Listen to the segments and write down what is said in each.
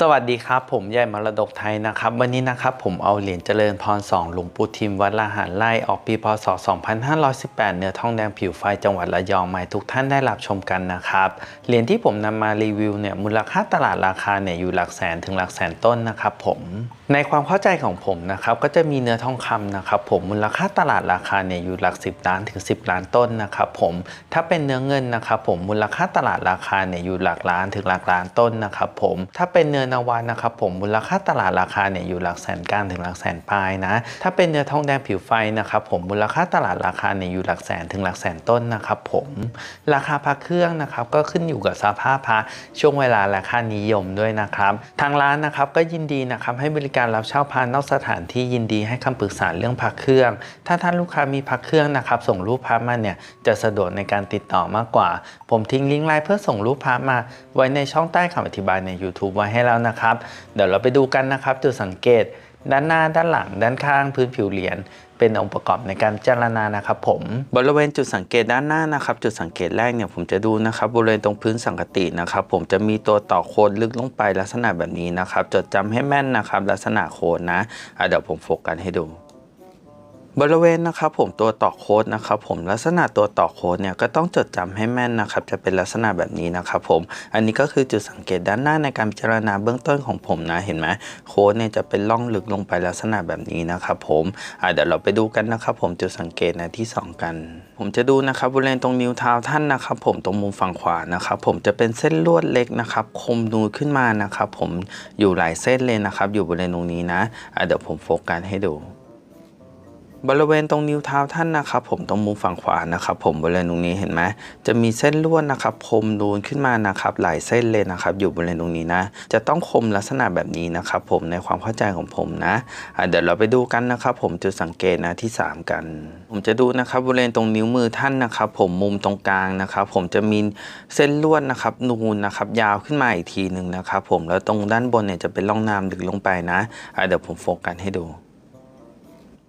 สวัสดีครับ ผมใหญ่มรดกไทยนะครับ วันนี้นะครับผมเอาเหรียญเจริญพรสองหลวงปู่ทิมวัดละหารไล่ออกปีพศ 2518 เนื้อทองแดงผิวไฟจังหวัดระยองมาให้ทุกท่านได้รับชมกันนะครับเหรียญที่ผมนำมารีวิวเนี่ยมูลค่าตลาดราคาเนี่ยอยู่หลักแสนถึงหลักแสนต้นนะครับผมในความเข้าใจของผมนะครับก็จะมีเนื้อทองคำนะครับผมมูลค่าตลาดราคาเนี่ยอยู่หลัก 10 ล้านถึง 10 ล้านต้นนะครับผมถ้าเป็นเนื้อเงินนะครับผมมูลค่าตลาดราคาเนี่ยอยู่หลักล้านถึงหลักล้านต้นนะครับผมถ้าเป็นเนื้อนาวานะครับผมมูลค่าตลาดราคาเนี่ยอยู่หลักแสนกลางถึงหลักแสนปลายนะถ้าเป็นเนื้อทองแดงผิวไฟนะครับผมมูลค่าตลาดราคาเนี่ยอยู่หลักแสนถึงหลักแสนต้นนะครับผมราคาพระเครื่องนะครับก็ขึ้นอยู่กับสภาพพระช่วงเวลาและค่านิยมด้วยนะครับทางร้านนะครับก็ยินดีนะครับให้บริการรับเช่าพระนอกสถานที่ยินดีให้คำปรึกษาเรื่องพระเครื่อง ถ้าท่านลูกค้ามีพระเครื่องนะครับส่งรูปพระมาเนี่ยจะสะดวกในการติดต่อมากกว่า ผมทิ้งลิงก์ไลน์เพื่อส่งรูปพระมา ไว้ในช่องใต้คำอธิบายใน YouTube ไว้ให้แล้วนะครับ เดี๋ยวเราไปดูกันนะครับจุดสังเกต ด้านหน้าด้านหลังด้านข้างพื้นผิวเหรียญเป็นองค์ประกอบในการพิจารณานะครับ ผมบริเวณจุดสังเกตด้านหน้านะครับ จุดสังเกตแรกเนี่ยผมจะดูนะครับบริเวณตรงพื้นสังกตินะครับ ผมจะมีตัวต่อโคนลึกลงไปลักษณะแบบนี้นะครับ จดจำให้แม่นนะครับ ลักษณะโคนนะะเดี๋ยวผมโฟกัสให้ดู บริเวณนะครับผมตัวต่อโค้ดนะครับผมลักษณะตัวต่อโค้ดเนี่ยก็ต้องจดจำให้แม่นนะครับจะเป็นลักษณะแบบนี้นะครับผมอันนี้ก็คือจุดสังเกตด้านหน้าในการพิจารณาเบื้องต้นของผมนะเห็นไหมโค้ดเนี่ยจะเป็นล่องลึกลงไปลักษณะแบบนี้นะครับผมเดี๋ยวเราไปดูกันนะครับผมจุดสังเกตในที่สองกัน ผมจะดูนะครับบริเวณตรงนิ้วเท้าท่านนะครับผมตรงมุมฝั่งขวานะครับผมจะเป็นเส้นลวดเล็กนะครับคมนูนขึ้นมานะครับผมอยู่หลายเส้นเลยนะครับอยู่บริเวณตรงนี้นะเดี๋ยวผมโฟกัสให้ดู บริเวณตรงนิ้วเท้าท่านนะครับผมตรงมุมฝั่งขวานะครับผมบริเวณตรงนี้เห็นไหมจะมีเส้นลวดนะครับคมนูนขึ้นมานะครับหลายเส้นเลยนะครับอยู่บริเวณตรงนี้นะ จะต้องคมลักษณะแบบนี้นะครับผมในความเข้าใจของผมนะะเดี๋ยวเราไปดูกันนะครับผมจุดสังเกตนะที่ 3 กัน ผมจะดูนะครับบริเวณตรงนิ้วมือท่านนะครับผมมุมตรงกลางนะครับผมจะมีเส้นลวดนะครับนูนนะครับยาวขึ้นมาอีกทีหนึ่งนะครับผมแล้วตรงด้านบนเนี่ยจะเป็นร่องน้ำลึกลงไปนะะเดี๋ยวผมโฟกัสให้ดู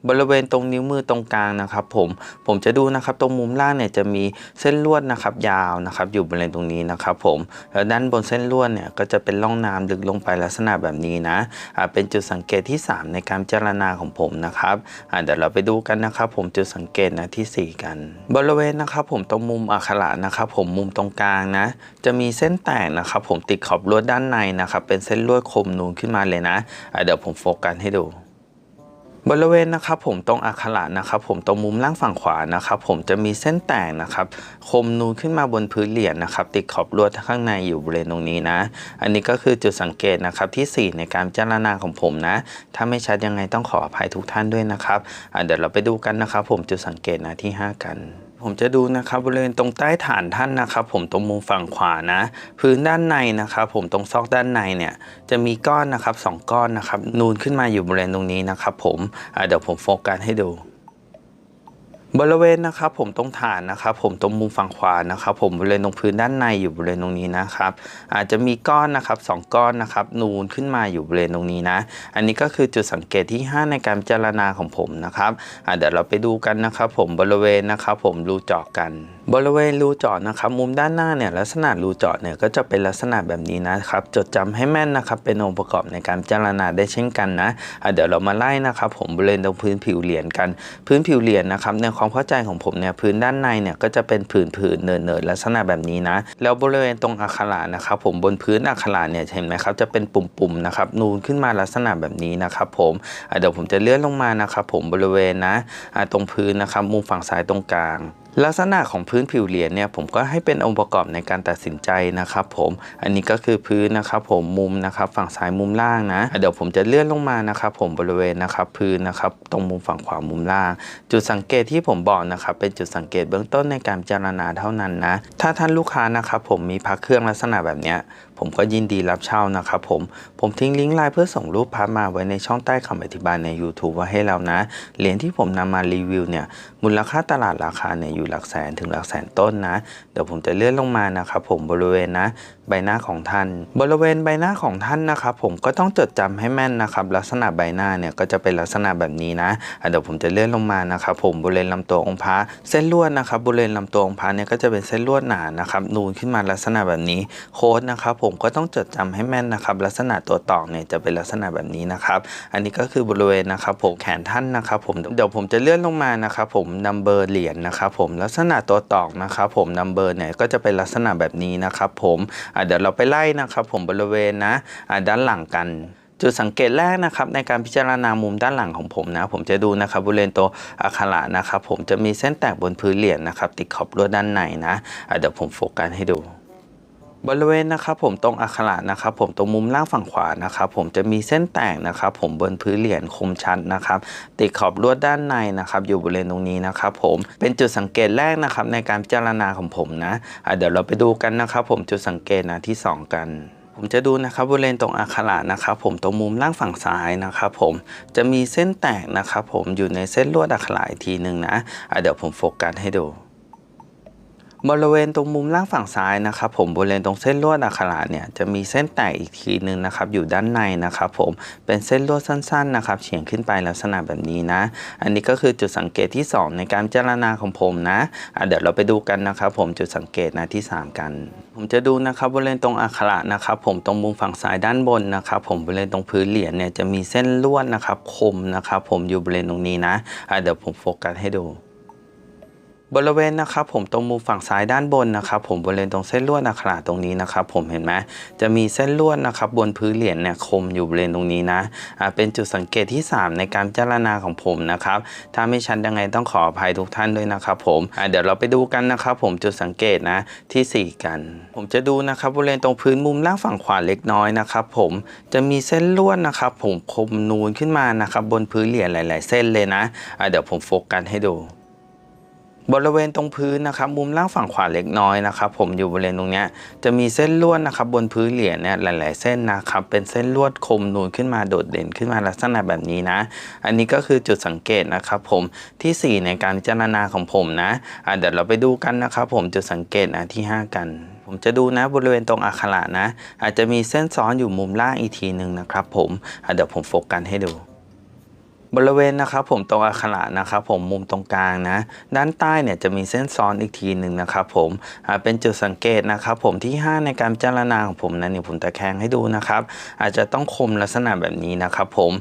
บริเวณตรงนิ้วมือตรงกลางนะครับผมผมจะดูนะครับตรงมุมล่างเนี่ยจะมีเส้นลวดนะครับยาวนะครับอยู่บริเวณตรงนี้นะครับผมแล้วด้านบนเส้นลวดเนี่ยก็จะเป็นร่องน้ำลึกลงไปลักษณะแบบนี้นะอ่าเป็นจุดสังเกตที่ 3 ในการพิจารณาของผมนะครับอ่าเดี๋ยวเราไปดูกันนะครับ ผมจุดสังเกตนะที่ 4 กัน บริเวณนะครับผมตรงมุมอักขระนะครับผมมุมตรงกลางนะจะมีเส้นแตกนะครับผมติดขอบลวดด้านในนะครับเป็นเส้นลวดคมนูนขึ้นมาเลยนะอ่าเดี๋ยวผมโฟกัสให้ดู บริเวณนะครับผมตรงอักขระนะครับผมตรงมุมล่างฝั่งขวานะครับผมจะมีเส้นแตกนะครับคมนูนขึ้นมาบนพื้นเหรียญนะครับติดขอบลวดข้างในอยู่บริเวณตรงนี้นะ อันนี้ก็คือจุดสังเกตนะครับที่ 4 ในการพิจารณาของผมนะ ถ้าไม่ชัดยังไงต้องขออภัยทุกท่านด้วยนะครับเดี๋ยวเราไปดูกันนะครับผมจุดสังเกตนะที่ 5 กัน ผมจะดูนะครับบริเวณตรงใต้ฐานท่านนะครับ ผมตรงมุมฝั่งขวานะ พื้นด้านในนะครับ ผมตรงซอกด้านในเนี่ยจะมีก้อนนะครับสองก้อนนะครับนูนขึ้นมาอยู่บริเวณตรงนี้นะครับ ผมเดี๋ยวผมโฟกัสให้ดู บริเวณนะครับผมตรงฐานนะครับผมตรงมุมฝั่งขวานะครับผมบริเวณตรงพื้นด้านในอยู่บริเวณตรงนี้นะครับ อาจจะมีก้อนนะครับสองก้อนนะครับนูนขึ้นมาอยู่บริเวณตรงนี้นะ อันนี้ก็คือจุดสังเกตที่ 5 ในการพิจารณาของผมนะครับเดี๋ยวเราไปดูกันนะครับผมบริเวณนะครับผมรูเจาะกันบริเวณรูเจาะนะครับมุมด้านหน้าเนี่ยลักษณะรูเจาะเนี่ยก็จะเป็นลักษณะแบบนี้นะครับ จดจำให้แม่นนะครับเป็นองค์ประกอบในการพิจารณาได้เช่นกันนะะเดี๋ยวเรามาไล่นะครับผมบริเวณตรงพื้นผิวเหรียญกัน พื้นผิวเหรียญนะครับในความเข้าใจของผมเนี่ยพื้นด้านในเนี่ยก็จะเป็นผื่นผืนเนินเนินๆลักษณะแบบนี้นะแล้วบริเวณตรงอักขระนะครับผมบนพื้นอักขระเนี่ยเห็นไหมครับจะเป็นปุ่มๆนะครับนูนขึ้นมาลักษณะแบบนี้นะครับผมเดี๋ยวผมจะเลื่อนลงมานะครับผมบริเวณนะะตรงพื้นนะครับมุมฝั่งซ้ายตรงกลาง ลักษณะของพื้นผิวเหรียญเนี่ยผมก็ให้เป็นองค์ประกอบในการตัดสินใจนะครับผมอันนี้ก็คือพื้นนะครับผมมุมนะครับฝั่งซ้ายมุมล่างนะเดี๋ยวผมจะเลื่อนลงมานะครับผมบริเวณนะครับพื้นนะครับตรงมุมฝั่งขวามุมล่าง จุดสังเกตที่ผมบอกนะครับเป็นจุดสังเกตเบื้องต้นในการพิจารณาเท่านั้นนะถ้าท่านลูกค้านะครับผมมีพักเครื่องลักษณะแบบเนี้ย ผมก็ยินดีรับเช่านะครับผม ผมทิ้งลิงก์ไลน์เพื่อส่งรูปพาร์ทมาไว้ในช่องใต้คำอธิบายใน YouTube ไว้ให้แล้วนะ เหรียญที่ผมนำมารีวิวเนี่ย มูลค่าตลาดราคาเนี่ยอยู่หลักแสนถึงหลักแสนต้นนะ เดี๋ยวผมจะเลื่อนลงมานะครับผมบริเวณนะใบหน้าของท่าน บริเวณใบหน้าของท่านนะครับผมก็ต้องจดจำให้แม่นนะครับลักษณะใบหน้าเนี่ยก็จะเป็นลักษณะแบบนี้นะเดี๋ยวผมจะเลื่อนลงมานะครับผมบริเวณลำตัวองค์พระเส้นลวดนะครับบริเวณลำตัวองค์พระเนี่ยก็จะเป็นเส้นลวดหนานะครับนูนขึ้นมาลักษณะแบบนี้โค้ดนะครับผมก็ต้องจดจำให้แม่นนะครับ ลักษณะตัวตอกเนี่ยจะเป็นลักษณะแบบนี้นะครับ อันนี้ก็คือบริเวณนะครับผมแขนท่านนะครับผมเดี๋ยวผมจะเลื่อนลงมานะครับผมนัมเบอร์เหรียญนะครับผมลักษณะตัวตอกนะครับผมนัมเบอร์เนี่ยก็จะเป็นลักษณะแบบนี้นะครับผมเดี๋ยวเราไปไล่นะครับผมบริเวณนะด้านหลังกันจุดสังเกตแรกนะครับในการพิจารณามุมด้านหลังของผมนะ ผมจะดูนะครับบริเวณตัวอักขระนะครับ ผมจะมีเส้นแตกบนพื้นเหรียญนะครับ ติดขอบลวดด้านในนะเดี๋ยวผมโฟกัสให้ดู บริเวณนะครับผมตรงอักขระนะครับผมตรงมุมล่างฝั่งขวานะครับผมจะมีเส้นแตกนะครับผมบนพื้นเหรียญคมชัดนะครับติดขอบลวดด้านในนะครับอยู่บริเวณตรงนี้นะครับผมเป็นจุดสังเกตแรกนะครับในการพิจารณาของผมนะะเดี๋ยวเราไปดูกันนะครับผมจุดสังเกตนะที่สองกันผมจะดูนะครับบริเวณตรงอักขระนะครับผมตรงมุมล่างฝั่งซ้ายนะครับผมจะมีเส้นแตกนะครับผมอยู่ในเส้นลวดอักขระอีกทีหนึ่งนะะเดี๋ยวผมโฟกัสให้ดู บริเวณตรงมุมล่างฝั่งซ้ายนะครับผมบริเวณตรงเส้นลวดอักขระเนี่ยจะมีเส้นแตกอีกทีหนึ่งนะครับอยู่ด้านในนะครับผมเป็นเส้นลวดสั้นๆนะครับเฉียงขึ้นไปลักษณะแบบนี้นะ อันนี้ก็คือจุดสังเกตที่ 2 ในการพิจรณาของผมนะะเดี๋ยวเราไปดูกันนะครับผมจุดสังเกตนะที่ 3 กัน ผมจะดูนะครับบริเวณตรงอักขระนะครับผมตรงมุมฝั่งซ้ายด้านบนนะครับผมบริเวณตรงพื้นเหรียญเนี่ยจะมีเส้นลวดนะครับคมนะครับผมอยู่บริเวณตรงนี้นะะเดี๋ยวผมโฟกัสให้ดู บริเวณนะครับผมตรงมุมฝั่งซ้ายด้านบนนะครับผมบริเวณตรงเส้นลวดอักขระตรงนี้นะครับผมเห็นไหมจะมีเส้นลวดนะครับบนพื้นเหรียญเนี่ยคมอยู่บริเวณตรงนี้นะอ่าเป็นจุดสังเกตที่ 3 ในการพิจารณาของผมนะครับถ้าไม่ชัดยังไงต้องขออภัยทุกท่านด้วยนะครับผมอ่าเดี๋ยวเราไปดูกันนะครับผมจุดสังเกตนะทีสี่4 กัน ผมจะดูนะครับบริเวณตรงพื้นมุมล่างฝั่งขวาเล็กน้อยนะครับผมจะมีเส้นลวดนะครับผมคมนูนขึ้นมานะครับบนพื้นเหรียญหลาย ๆ เส้นเลยนะอ่าเดี๋ยวผมโฟกัสให้ดู บริเวณตรงพื้นนะครับมุมล่างฝั่งขวาเล็กน้อยนะครับผมอยู่บริเวณตรงนี้จะมีเส้นลวดนะครับบนพื้นเหรียญเนี่ยหลาย ๆ เส้นนะครับเป็นเส้นลวดคมนูนขึ้นมาโดดเด่นขึ้นมาลักษณะแบบนี้นะ อันนี้ก็คือจุดสังเกตนะครับผมทีสี่4 ในการพิจารณาของผมนะอะเดี๋ยวเราไปดูกันนะครับผมจุดสังเกตนะที่ 5 กันผมจะดูนะบริเวณตรงอักขระนะ อาจจะมีเส้นซ้อนอยู่มุมล่างอีกทีหนึ่งนะครับผมเดี๋ยวผมโฟกัสให้ดู บริเวณนะครับผมตรงอักขระนะครับผมมุมตรงกลางนะ ด้านใต้เนี่ยจะมีเส้นซ้อนอีกทีหนึ่งนะครับผมเป็นจุดสังเกตนะครับผมที่ 5 ในการพิจารณาของผมนะเนี่ยผมตะแคงให้ดูนะครับ อาจจะต้องคมลักษณะแบบนี้นะครับผม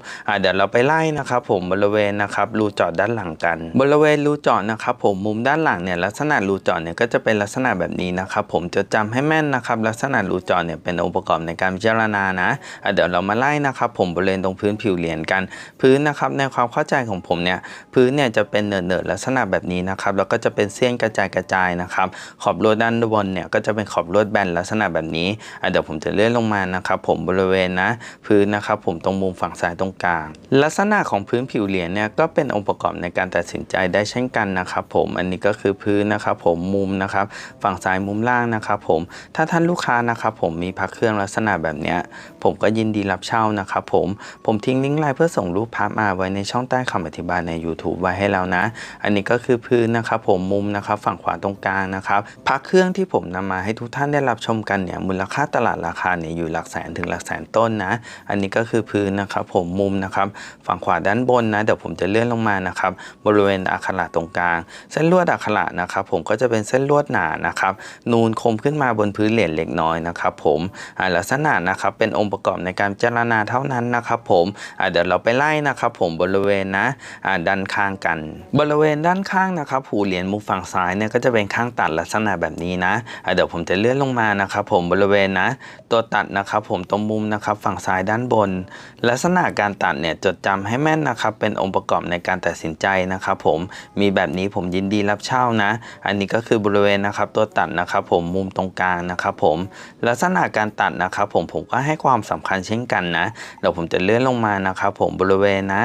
เดี๋ยวเราไปไล่นะครับผมบริเวณนะครับรูจาะด้านหลังกัน บริเวณรูจาะนะครับผมมุมด้านหลังเนี่ยลักษณะรูจาะเนี่ยก็จะเป็นลักษณะแบบนี้นะครับผมจดจำให้แม่นนะครับลักษณะรูจาะเนี่ยเป็นองค์ประกอบในการพิจารณานะเดี๋ยวเรามาไล่นะครับผมบริเวณตรงพื้นผิวเหรียญกัน พื้นนะครับในในความเข้าใจของผมเนี่ยพื้นเนี่ยจะเป็นเนิร์ดๆลักษณะแบบนี้นะครับแล้วก็จะเป็นเส้นกระจายกระจายนะครับ ขอบลวดด้านบนเนี่ยก็จะเป็นขอบลวดแบนลักษณะแบบนี้เดี๋ยวผมจะเลื่อนลงมานะครับ ผมบริเวณนะพื้นนะครับ ผมตรงมุมฝั่งซ้ายตรงกลาง ลักษณะของพื้นผิวเหรียญเนี่ยก็เป็นองค์ประกอบในการตัดสินใจได้เช่นกันนะครับผมอันนี้ก็คือพื้นนะครับ ผมมุมนะครับ ฝั่งซ้ายมุมล่างนะครับ ผมถ้าท่านลูกค้านะครับผมมีพักเครื่องลักษณะแบบเนี้ยผมก็ยินดีรับเช่านะครับ ผมผมทิ้งลิงก์ไลน์เพื่อส่งรูปภาพมาไว้ในช่องใต้คำอธิบายใน YouTube ไว้ให้แล้วนะ อันนี้ก็คือพื้นนะครับผมมุมนะครับฝั่งขวาตรงกลางนะครับพักเครื่องที่ผมนำมาให้ทุกท่านได้รับชมกันเนี่ยมูลค่าตลาดราคาเนี่ยอยู่หลักแสนถึงหลักแสนต้นนะ อันนี้ก็คือพื้นนะครับผมมุมนะครับฝั่งขวาด้านบนนะเดี๋ยวผมจะเลื่อนลงมานะครับบริเวณอักขระตรงกลาง เส้นลวดอักขระนะครับผมก็จะเป็นเส้นลวดหนานะครับนูนคมขึ้นมาบนพื้นเหรียญเล็กน้อยนะครับผมอ่าลักษณะนะครับเป็นองค์ประกอบในการพิจารณาเท่านั้นนะครับผมเดี๋ยวเราไปไล่นะครับผมบริเวณนะด้านข้างกัน บริเวณด้านข้างนะครับหูเหรียญมุมฝั่งซ้ายเนี่ยก็จะเป็นข้างตัดลักษณะแบบนี้นะเดี๋ยวผมจะเลื่อนลงมานะครับผมบริเวณนะ ตัวตัดนะครับผมตรงมุมนะครับฝั่งซ้ายด้านบน ลักษณะการตัดเนี่ยจดจำให้แม่นนะครับเป็นองค์ประกอบในการตัดสินใจนะครับผมมีแบบนี้ผมยินดีรับเช่านะ อันนี้ก็คือบริเวณนะครับตัวตัดนะครับผมมุมตรงกลางนะครับผมลักษณะการตัดนะครับผมผมก็ให้ความสำคัญเช่นกันนะเดี๋ยวผมจะเลื่อนลงมานะครับผมบริเวณนะ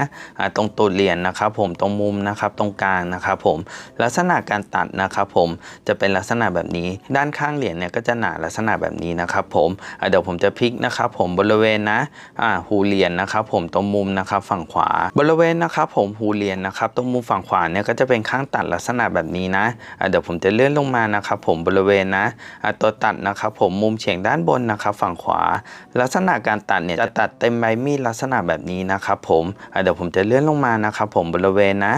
ตรงตูดเหรียญนะครับผมตรงมุมนะครับตรงกลางนะครับผมลักษณะการตัดนะครับผมจะเป็นลักษณะแบบนี้ ด้านข้างเหรียญเนี่ยก็จะหนาลักษณะแบบนี้นะครับผมเดี๋ยวผมจะพลิกนะครับผมบริเวณนะอ่าหูเหรียญนะครับผมตรงมุมนะครับฝั่งขวา บริเวณนะครับผมหูเหรียญนะครับตรงมุมฝั่งขวาเนี่ยก็จะเป็นข้างตัดลักษณะแบบนี้นะเดี๋ยวผมจะเลื่อนลงมานะครับผมบริเวณนะตัวตัดนะครับผมมุมเฉียงด้านบนนะครับฝั่งขวา ลักษณะการตัดเนี่ยจะตัดเต็มใบมีดลักษณะแบบนี้นะครับผมเดี๋ยวผมจะเลื่อนลงมานะครับผมบริเวณนะ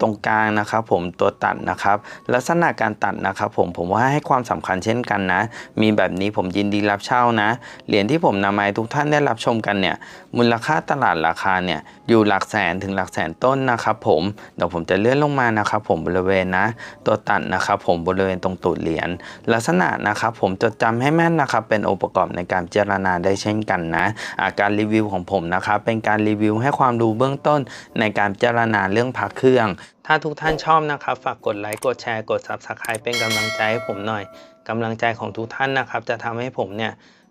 ตรงกลางนะครับผมตัวตัดนะครับลักษณะการตัดนะครับผมผมว่าให้ความสำคัญเช่นกันนะ มีแบบนี้ผมยินดีรับเช่านะ เหรียญที่ผมนำมาให้ทุกท่านได้รับชมกันเนี่ยมูลค่าตลาดราคาเนี่ยอยู่หลักแสนถึงหลักแสนต้นนะครับผมเดี๋ยวผมจะเลื่อนลงมานะครับผมบริเวณนะ ตัวตัดนะครับผมบริเวณตรงตูดเหรียญลักษณะนะครับผมจดจำให้แม่นนะครับเป็นองค์ประกอบในการพิจรณาได้เช่นกันนะอาการรีวิวของผมนะครับเป็นการรีวิวให้ความรู้เบื้องต้นในการพิจารณาเรื่องพักเครื่อง ถ้าทุกท่านชอบนะครับ ฝากกดไลค์กดแชร์กด Subscribe เป็นกำลังใจให้ผมหน่อยกำลังใจของทุกท่านนะครับ จะทำให้ผมเนี่ย